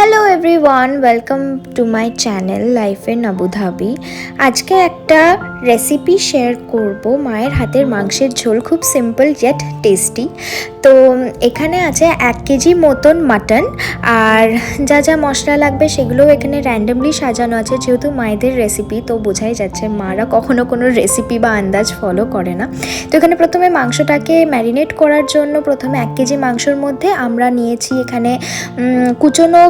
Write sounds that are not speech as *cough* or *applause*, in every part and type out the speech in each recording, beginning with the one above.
Hello everyone welcome to my channel life in Abu Dhabi আজকে একটা recipe share করব, মায়ের হাতের মাংসের ঝোল, খুব সিম্পল জেট টেস্টি তো, এখানে আছে এক কেজি মতন মাটন আর যা যা মশলা লাগবে সেগুলো এখানে র্যান্ডমলি সাজানো আছে, যেহেতু মায়েদের রেসিপি তো বোঝাই যাচ্ছে মারা কখনো কোনো রেসিপি বা আন্দাজ ফলো করে না। তো এখানে প্রথমে মাংসটাকে ম্যারিনেট করার জন্য প্রথমে এক কেজি মাংসর মধ্যে আমরা নিয়েছি এখানে কুচনো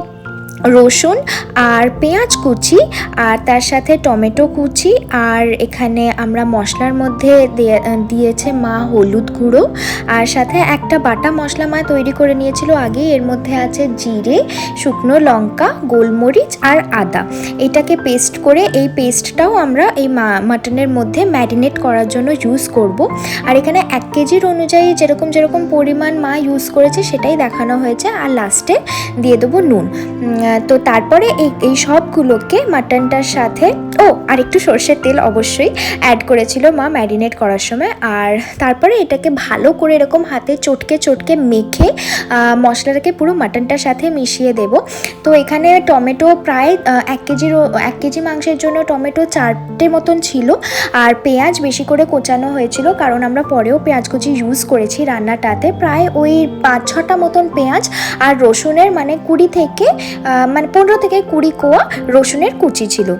রসুন আর পেঁয়াজ কুচি আর তার সাথে টমেটো কুচি আর এখানে আমরা মশলার মধ্যে দিয়ে- দিয়েছে মা হলুদ গুঁড়ো আর সাথে একটা বাটা মশলা মা তৈরি করে নিয়েছিল আগে। এর মধ্যে আছে জিরে, শুকনো লঙ্কা, গোলমরিচ আর আদা। এটাকে পেস্ট করে এই পেস্টটাও আমরা এই মাটনের মধ্যে ম্যারিনেট করার জন্য ইউজ করব। আর এখানে এক কেজির অনুযায়ী যেরকম যেরকম পরিমাণ মা ইউজ করেছে সেটাই দেখানো হয়েছে। আর লাস্টে দিয়ে দেবো নুন। তো তারপরে এই এই সবগুলোকে মাটনটার সাথে ও আর একটু সর্ষের তেল অবশ্যই অ্যাড করেছিল মা ম্যারিনেট করার সময়। আর তারপরে এটাকে ভালো করে এরকম হাতে চটকে চটকে মেখে মশলাটাকে পুরো মাটনটার সাথে মিশিয়ে দেব। তো এখানে টমেটো প্রায় এক কেজির এক কেজি মাংসের জন্য টমেটো চারটে মতন ছিল। আর পেঁয়াজ বেশি করে কোচানো হয়েছিল, কারণ আমরা পরেও পেঁয়াজ কুচি ইউজ করেছি রান্নাটাতে। প্রায় ওই পাঁচ ছটা মতন পেঁয়াজ আর রসুনের মানে কুড়ি থেকে মানে পনেরো থেকে কুড়ি কোয়া রসুনের কুচি ছিল।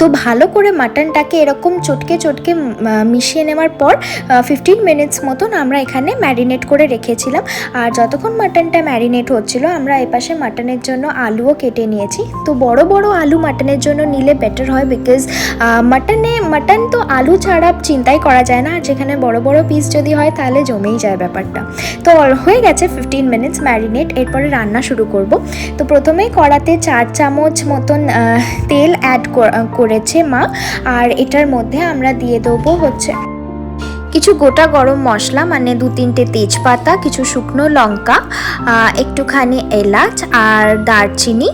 তো ভালো করে মাটনটাকে এরকম চটকে চটকে মিশিয়ে নেওয়ার পর ফিফটিন মিনিটস মতন আমরা এখানে ম্যারিনেট করে রেখেছিলাম। আর যতক্ষণ মাটনটা ম্যারিনেট হচ্ছিল, আমরা এপাশে মাটনের জন্য আলুও কেটে নিয়েছি। তো বড় বড় আলু মাটনের জন্য নিলে বেটার হয় বিকজ মাটনে, মাটন তো আলু ছাড়া চিন্তাই করা যায় না। আর যেখানে বড় বড় পিস যদি হয়, তাহলে জমেই যায় ব্যাপারটা। তো হয়ে গেছে ফিফটিন মিনিটস ম্যারিনেট এরপরে রান্না শুরু করব। তো প্রথমেই কড়াতে চার চামচ মতন তেল অ্যাড করেছে মা আর এটার মধ্যে আমরা দিয়ে দেবো হচ্ছে কিছু গোটা গরম মশলা মানে দু তিনটে তেজপাতা, কিছু শুকনো লঙ্কা একটুখানি এলাচ আর দারচিনি।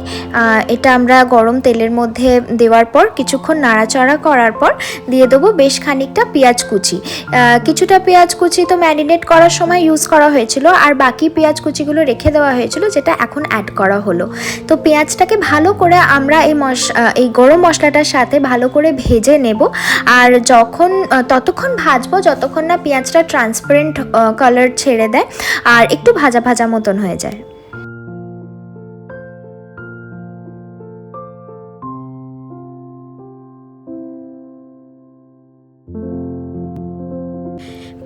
এটা আমরা গরম তেলের মধ্যে দেওয়ার পর, কিছুক্ষণ নাড়াচাড়া করার পর দিয়ে দেবো বেশ খানিকটা পেঁয়াজ কুচি। কিছুটা পেঁয়াজ কুচি তো ম্যারিনেট করার সময় ইউজ করা হয়েছিল আর বাকি পেঁয়াজ কুচিগুলো রেখে দেওয়া হয়েছিল, যেটা এখন অ্যাড করা হলো। তো পেঁয়াজটাকে ভালো করে আমরা এই মশ এই গরম মশলাটার সাথে ভালো করে ভেজে নেব। আর যখন ততক্ষণ ভাজবো, যতক্ষণ না পেঁয়াজটা ট্রান্সপারেন্ট কালার ছেড়ে দেয় আর একটু ভাজা ভাজা মতন হয়ে যায়।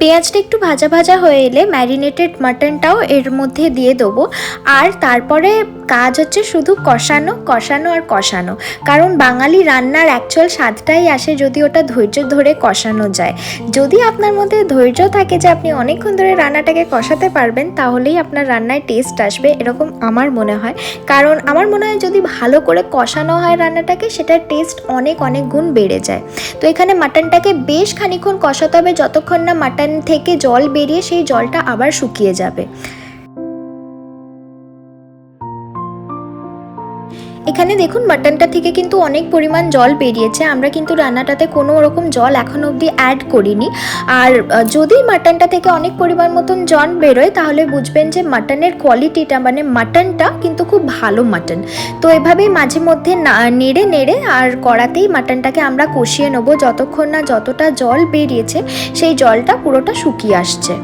পেঁয়াজটা একটু ভাজা ভাজা হয়ে এলে ম্যারিনেটেড মাটনটাও এর মধ্যে দিয়ে দেবো। আর তারপরে কাজ হচ্ছে শুধু কষানো কষানো আর কষানো। কারণ বাঙালি রান্নার অ্যাকচুয়াল স্বাদটাই আসে যদি ওটা ধৈর্য ধরে কষানো যায়। যদি আপনার মধ্যে ধৈর্য থাকে যে আপনি অনেকক্ষণ ধরে রান্নাটাকে কষাতে পারবেন, তাহলেই আপনার রান্নায় টেস্ট আসবে, এরকম আমার মনে হয়। কারণ আমার মনে হয় যদি ভালো করে কষানো হয় রান্নাটাকে, সেটার টেস্ট অনেক অনেক গুণ বেড়ে যায়। তো এখানে মাটনটাকে বেশ খানিক্ষণ কষাতে হবে, যতক্ষণ না মাটন থেকে জল বেরিয়ে সেই জলটা আবার শুকিয়ে যাবে। এখানে দেখুন মাটনটা থেকে কিন্তু অনেক পরিমাণ জল বেরিয়েছে। আমরা কিন্তু রান্নাটাতে কোনো রকম জল এখন অবধি অ্যাড করিনি। আর যদি মাটনটা থেকে অনেক পরিমাণ মতন জল বেরোয়, তাহলে বুঝবেন যে মাটনের কোয়ালিটিটা মানে মাটনটা কিন্তু খুব ভালো মাটন। তো এভাবেই মাঝে মধ্যে নেড়ে নেড়ে আর কড়াতেই মাটনটাকে আমরা কষিয়ে নেব। যতক্ষণ না যতটা জল বেরিয়েছে, সেই জলটা পুরোটা শুকিয়ে আসছে।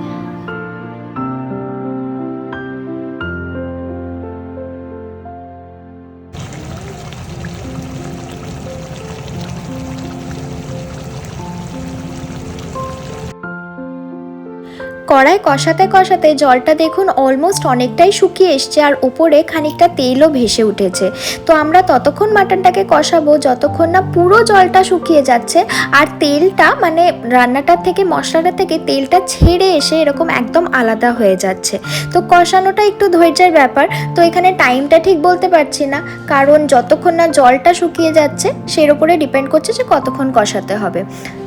কড়াই কষাতে কষাতে জলটা দেখুন অলমোস্ট অনেকটাই শুকিয়ে এসছে আর উপরে খানিকটা তেলও ভেসে উঠেছে। তো আমরা ততক্ষণ মাটনটাকে কষাবো, যতক্ষণ না পুরো জলটা শুকিয়ে যাচ্ছে আর তেলটা মানে রান্নাটার থেকে মশলাটা থেকে তেলটা ছেড়ে এসে এরকম একদম আলাদা হয়ে যাচ্ছে। তো কষানোটা একটু ধৈর্যের ব্যাপার, তো এখানে টাইমটা ঠিক বলতে পারছি না। কারণ যতক্ষণ না জলটা শুকিয়ে যাচ্ছে সের উপরে ডিপেন্ড করছে যে কতক্ষণ কষাতে হবে।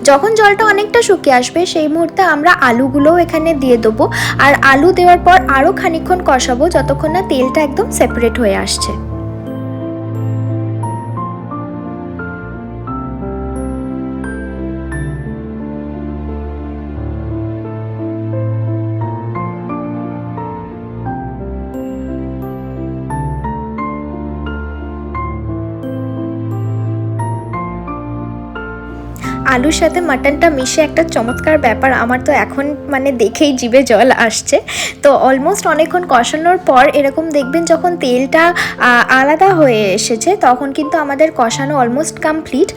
যখন জলটা অনেকটা শুকিয়ে আসবে, সেই মুহূর্তে আমরা আলুগুলোও এখানে দিয়ে দেবো। আর আলু দেওয়ার পর আরও খানিক্ষণ কষাবো, যতক্ষণ না তেলটা একদম সেপারেট হয়ে আসছে। আলুর সাথে মাটনটা মিশে একটা চমৎকার ব্যাপার। আমার তো এখন মানে দেখেই জিভে জল আসছে। তো অলমোস্ট অনেকক্ষণ কষানোর পর এরকম দেখবেন যখন তেলটা আলাদা হয়ে এসেছে, তখন কিন্তু আমাদের কষানো অলমোস্ট কমপ্লিট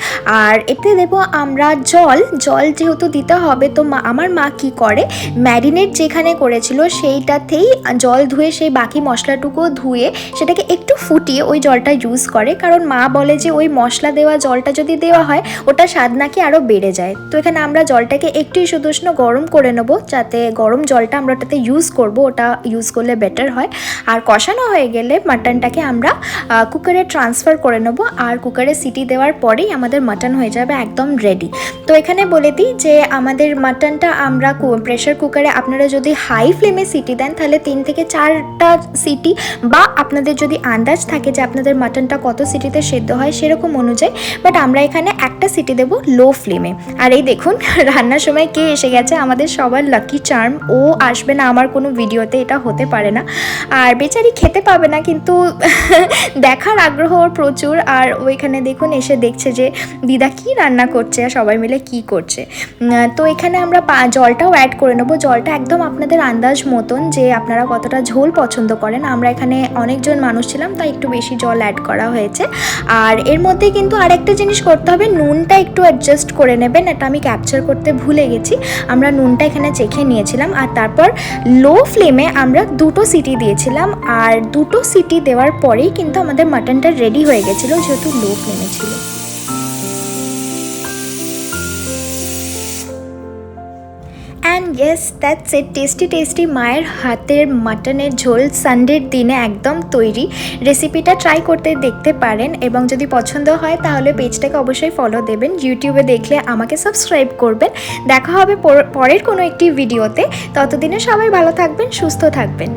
আর এতে দেব আমরা জল। জল যেহেতু দিতে হবে, তো আমার মা কি করে? ম্যারিনেট যেখানে করেছিল সেইটাতেই জল ধুয়ে সেই বাকি মশলাটুকু ধুয়ে সেটাকে একটু ফুটিয়ে ওই জলটা ইউজ করে। কারণ মা বলে যে ওই মশলা দেওয়া জলটা যদি দেওয়া হয় ওটা স্বাদ নাকি আরও বেড়ে যায়। তো এখানে আমরা জলটাকে একটু সুদুষ্ণ গরম করে নেব, যাতে গরম জলটা আমরা ওটাতে ইউজ করব, ওটা ইউজ করলে বেটার হয়। আর কষানো হয়ে গেলে মাটনটাকে আমরা কুকারে ট্রান্সফার করে নেব, আর কুকারে সিটি দেওয়ার পরেই আমাদের মাটন হয়ে যাবে একদম রেডি তো এখানে বলে দিই যে, আমাদের মাটনটা আমরা প্রেশার কুকারে আপনারা যদি হাই ফ্লেমে সিটি দেন, তাহলে তিন থেকে চারটা সিটি বা আপনাদের যদি আন্দাজ থাকে যে আপনাদের মাটনটা কত সিটিতে সেদ্ধ হয় সেরকম অনুযায়ী বাট আমরা এখানে একটা সিটি দেব লো ফ্লেমে আর এই দেখুন, রান্নার সময় কে এসে গেছে? আমাদের সবার লাকি চার্ম ও আসবে না আমার কোনো ভিডিওতে এটা হতে পারে না। আর বেচারি খেতে পাবে না, কিন্তু *laughs* দেখার আগ্রহ ওর প্রচুর। আর ওইখানে দেখুন, এসে দেখছে যে, দিদা কি রান্না করছে আর সবাই মিলে কি করছে। তো এখানে আমরা জলটাও অ্যাড করে নেব। জলটা একদম আপনাদের আন্দাজ মতন যে, আপনারা কতটা ঝোল পছন্দ করেন। আমরা এখানে অনেকজন মানুষ ছিলাম, তাই একটু বেশি জল অ্যাড করা হয়েছে। আর এর মধ্যে কিন্তু আরেকটা জিনিস করতে হবে। নুনটা একটু অ্যাডজাস্ট করে নেবেন, এটা আমি ক্যাপচার করতে ভুলে গেছি। আমরা নুনটা এখানে চেখে নিয়েছিলাম আর তারপর লো ফ্লেমে আমরা দুটো সিটি দিয়েছিলাম আর দুটো সিটি দেওয়ার পরেই কিন্তু আমাদের মাটনটা রেডি হয়ে গেছিল, যেহেতু লো ফ্লেমে ছিল। And yes that's a tasty tasty মায়ের হাতের মাটনের ঝোল সানডের দিনে একদম তৈরি। রেসিপিটা ট্রাই করতে দেখতে পারেন এবং যদি পছন্দ হয়, তাহলে পেজটাকে অবশ্যই ফলো দেবেন। ইউটিউবে দেখলে আমাকে সাবস্ক্রাইব করবেন। দেখা হবে পর- পরের কোনো একটি ভিডিওতে ততদিনে সবাই ভালো থাকবেন, সুস্থ থাকবেন।